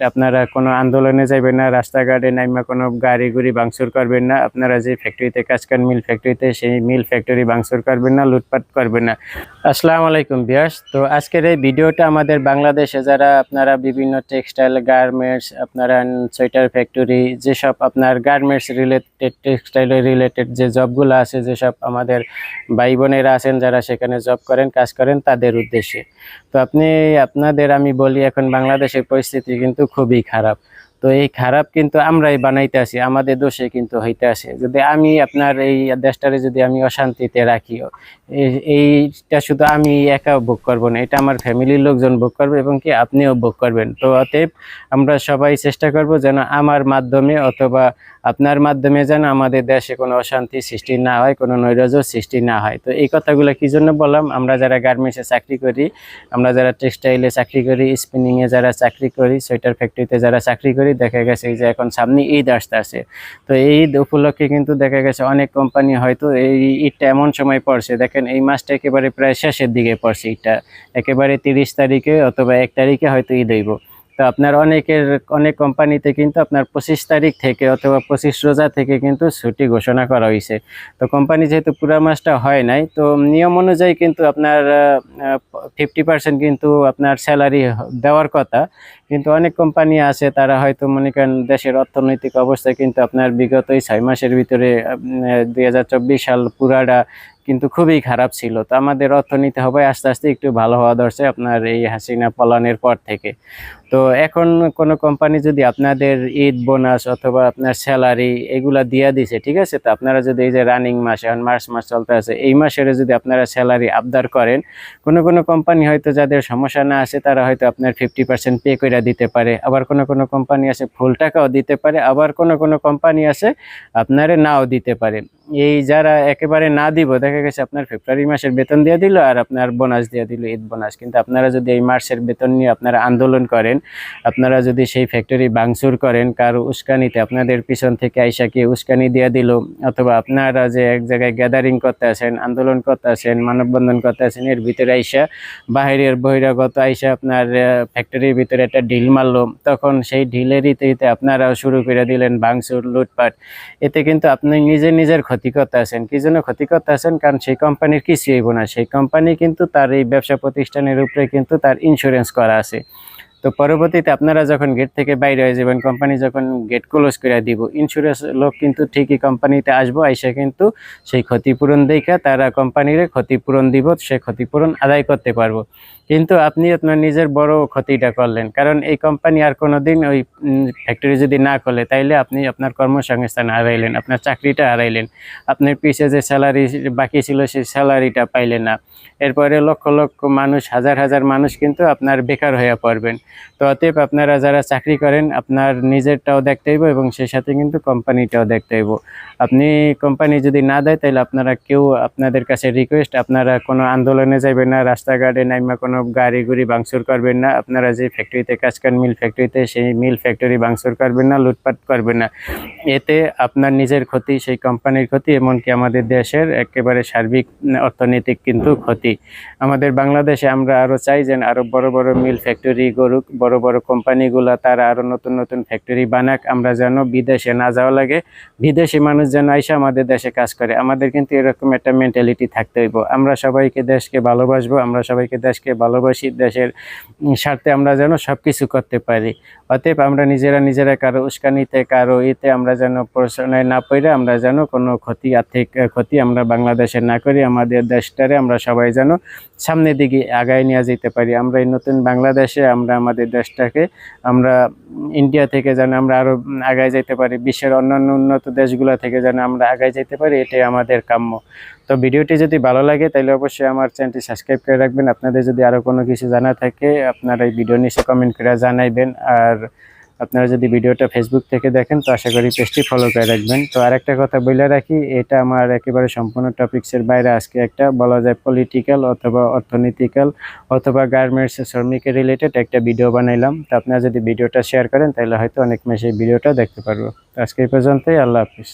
আপনারা কোনো আন্দোলনে যাবেন না, রাস্তাঘাটে নাইমা কোনো গাড়ি গুড়ি ভাঙচুর করবেন না, আপনারা যে ফ্যাক্টরিতে কাজ করেন, মিল ফ্যাক্টরিতে, সেই মিল ফ্যাক্টরি ভাঙচুর করবেন না, লুটপাট করবেন না। আসসালামু আলাইকুম বিয়াস তো আজকের এই ভিডিওটা আমাদের বাংলাদেশে যারা আপনারা বিভিন্ন টেক্সটাইল, গার্মেন্টস, আপনারা সোয়েটার ফ্যাক্টরি, যেসব আপনার গার্মেন্টস রিলেটেড টেক্সটাইল রিলেটেড যে জবগুলো আছে, যেসব আমাদের ভাই বোনেরা আছেন, যারা সেখানে জব করেন, কাজ করেন, তাদের উদ্দেশ্যে। তো আপনি, আপনাদের আমি বলি, এখন বাংলাদেশের পরিস্থিতি কিন্তু খুবই খারাপ। তো এই খারাপ কিন্তু আমরাই বানাইতে আসি আমাদের দোষে কিন্তু হইতে আসে যদি আমি আপনার এই দেশটারে যদি আমি অশান্তিতে রাখি, এই- এইটা শুধু আমি একা ভোগ করব না, এটা আমার ফ্যামিলির লোকজন ভোগ করবে এবং কি আপনিও ভোগ করবেন। তো অতএব আমরা সবাই চেষ্টা করব যেন আমার মাধ্যমে অথবা আপনার মাধ্যমে যেন আমাদের দেশে কোনো অশান্তি সৃষ্টি না হয়, কোনো নৈরাজ্য সৃষ্টি না হয়। তো এই কথাগুলো কি জন্য বললাম? আমরা যারা গার্মেন্টসে চাকরি করি, আমরা যারা টেক্সটাইলে চাকরি করি স্পিনিংয়ে যারা চাকরি করি সোয়েটার ফ্যাক্টরিতে যারা চাকরি করি দেখা গেছে এই যে এখন সামনে ঈদ আসতে আসে তো এই ঈদ উপলক্ষে কিন্তু দেখা গেছে অনেক কোম্পানি হয়তো এই ঈদটা এমন সময় পড়ছে। দেখেন এই মাসটা একেবারে প্রায় শেষের দিকে পড়ছে ঈদটা। একেবারে তিরিশ তারিখে অথবা এক তারিখে হয়তো ঈদ হইব। তো আপনার অনেকের, অনেক কোম্পানিতে কিন্তু আপনার পঁচিশ তারিখ থেকে অথবা পঁচিশ রোজা থেকে কিন্তু ছুটি ঘোষণা করা হয়েছে তো কোম্পানি যেহেতু পুরা মাসটা হয় নাই, তো নিয়ম অনুযায়ী কিন্তু আপনার ফিফটি পার্সেন্ট কিন্তু আপনার স্যালারি দেওয়ার কথা। কিন্তু অনেক কোম্পানি আছে, তারা হয়তো মনে করেন দেশের অর্থনৈতিক অবস্থা কিন্তু আপনার বিগত এই ছয় মাসের ভিতরে দুই হাজার চব্বিশ সাল পুরাটা কিন্তু খুবই খারাপ ছিল। তো আমাদের অর্থনীতি হবে আস্তে আস্তে একটু ভালো হওয়া ধরছে আপনার এই হাসিনা পলানের পর থেকে। তো এখন কোনো কোম্পানি যদি আপনাদের ঈদ বোনাস অথবা আপনার স্যালারি এগুলা দিয়া দিছে, ঠিক আছে? তো আপনারা যদি এই যে রানিং মাস, এখন মার্চ মাস চলতে আছে, এই মাসের যদি আপনারা স্যালারি আবদার করেন, কোনো কোনো কোম্পানি হয়তো যাদের সমস্যা না আছে, তারা হয়তো আপনার ফিফটি পার্সেন্ট পে করে দিতে পারে, আবার কোনো কোনো কোম্পানি আছে ফুল টাকাও দিতে পারে, আবার কোনো কোনো কোম্পানি আছে আপনারে নাও দিতে পারে। এই যারা একেবারে না দিব, দেখা গেছে আপনার ফেব্রুয়ারি মাসের বেতন দিয়ে দিল আর আপনার বোনাস দিয়ে দিল, ঈদ বোনাস। কিন্তু আপনারা যদি এই মাসের বেতন নিয়ে আপনারা আন্দোলন করেন, আপনারা যদি সেই ফ্যাক্টরি ভাঙচুর করেন, কারও উস্কানিতে আপনাদের পিছন থেকে আইসা আইসাকে উস্কানি দিয়ে দিল, অথবা আপনারা যে এক জায়গায় গ্যাদারিং করতে আসেন, আন্দোলন করতে আসেন, মানববন্ধন করতে আসেন, এর ভিতরে আইসা, বাহিরের বহিরাগত আইসা আপনার ফ্যাক্টরির ভিতরে একটা ঢিল মারলো, তখন সেই ঢিলের ইতে আপনারাও শুরু করে দিলেন ভাঙচুর, লুটপাট। এতে কিন্তু আপনি নিজে নিজের ক্ষতি করতে আছেন। কি জন্য ক্ষতি করতে আছেন? কারণ সেই কোম্পানির কিছুই হইব না। সেই কোম্পানি কিন্তু তার এই ব্যবসা প্রতিষ্ঠানের উপরে কিন্তু তার ইন্স্যুরেন্স করা আছে। তো পরবর্তীতে আপনারা যখন গেট থেকে বাইরে হয়ে যাবেন কোম্পানি যখন গেট ক্লোজ করে দিব ইন্স্যুরেন্স লোক কিন্তু ঠিকই কোম্পানিতে আসব, আইসা কিন্তু সেই ক্ষতিপূরণ দেখা তারা কোম্পানির ক্ষতিপূরণ দিব সেই ক্ষতিপূরণ আদায় করতে পারব। কিন্তু আপনি আপনার নিজের বড় ক্ষতিটা করলেন, কারণ এই কোম্পানি আর কোনোদিন ওই ফ্যাক্টরি যদি না করলে তাইলে আপনি আপনার কর্মসংস্থান হারাইলেন, আপনার চাকরিটা হারাইলেন, আপনার পিছিয়ে যে স্যালারি বাকি ছিল, সেই স্যালারিটা পাইলেন না। এরপরে লক্ষ লক্ষ মানুষ, হাজার হাজার মানুষ কিন্তু আপনার বেকার হয়ে পড়বেন। তো অতএব আপনারা যারা চাকরি করেন, আপনার নিজেরটাও দেখতে হইব এবং সেই সাথে কিন্তু কোম্পানিটাও দেখতে হইব। আপনি কোম্পানি যদি না দেয়, তাহলে আপনারা কেউ আপনাদের কাছে রিকোয়েস্ট আপনারা কোনো আন্দোলনে যাবেন না, রাস্তাঘাটে নাইমা কোনো গাড়ি গুড়ি ভাঙচুর করবেন না, আপনারা যে ফ্যাক্টরিতে কাজ করেন মিল ফ্যাক্টরিতে সেই মিল ফ্যাক্টরি ভাঙচুর করবেন না, লুটপাট করবেন না। এতে আপনার নিজের ক্ষতি, সেই কোম্পানির ক্ষতি, এমনকি আমাদের দেশের একেবারে সার্বিক অর্থনৈতিক কিন্তু ক্ষতি। আমাদের বাংলাদেশে আমরা আরও চাই যে আরও বড় বড় মিল ফ্যাক্টরি গরুক বড় বড় কোম্পানিগুলো তারা আরও নতুন নতুন ফ্যাক্টরি বানাক, আমরা যেন বিদেশে না যাওয়া লাগে। বিদেশি মানুষ যেন আইসা আমাদের দেশে কাজ করে। আমাদের কিন্তু এরকম একটা মেন্টালিটি থাকতে হইব। আমরা সবাইকে দেশকে ভালোবাসবো, আমরা সবাইকে দেশকে ভালোবাসি, দেশের স্বার্থে আমরা যেন সব কিছু করতে পারি। অতএব আমরা নিজেরা নিজেরা কারও উস্কানিতে, কারও ইতে আমরা যেন প্রশ্রয় না পড়ে আমরা যেন কোনো ক্ষতি, আর্থিক ক্ষতি আমরা বাংলাদেশে না করি, আমাদের দেশটারে আমরা সবাই যেন সামনের দিকে আগায় নিয়ে যেতে পারি। আমরা এই নতুন বাংলাদেশে আমরা আমাদের দেশটাকে আমরা ইন্ডিয়া থেকে যেন আমরা আরও আগায় যেতে পারি, বিশ্বের অন্যান্য উন্নত দেশগুলো থেকে যেন আমরা আগায় যেতে পারি, এটাই আমাদের কাম্য। তো ভিডিওটি যদি ভালো লাগে তাহলে অবশ্যই আমার চ্যানেলটি সাবস্ক্রাইব করে রাখবেন। আপনাদের যদি আরও কোনো কিছু জানা থাকে, আপনারা এই ভিডিও নিচে কমেন্ট করে জানাইবেন। আর আপনারা যদি ভিডিওটা ফেসবুক থেকে দেখেন, তো আশা করি পেজটি ফলো করে রাখবেন। তো আর একটা কথা বলে রাখি, এটা আমার একেবারে সম্পূর্ণ টপিক্সের বাইরে আজকে একটা বলা যায় পলিটিক্যাল অথবা অর্থনীতিক্যাল অথবা গার্মেন্টস শ্রমিকের রিলেটেড একটা ভিডিও বানাইলাম। তো আপনারা যদি ভিডিওটা শেয়ার করেন, তাহলে হয়তো অনেক মেয়ে সেই ভিডিওটা দেখতে পারব। তো আজকে এই পর্যন্তই, আল্লাহ হাফিজ।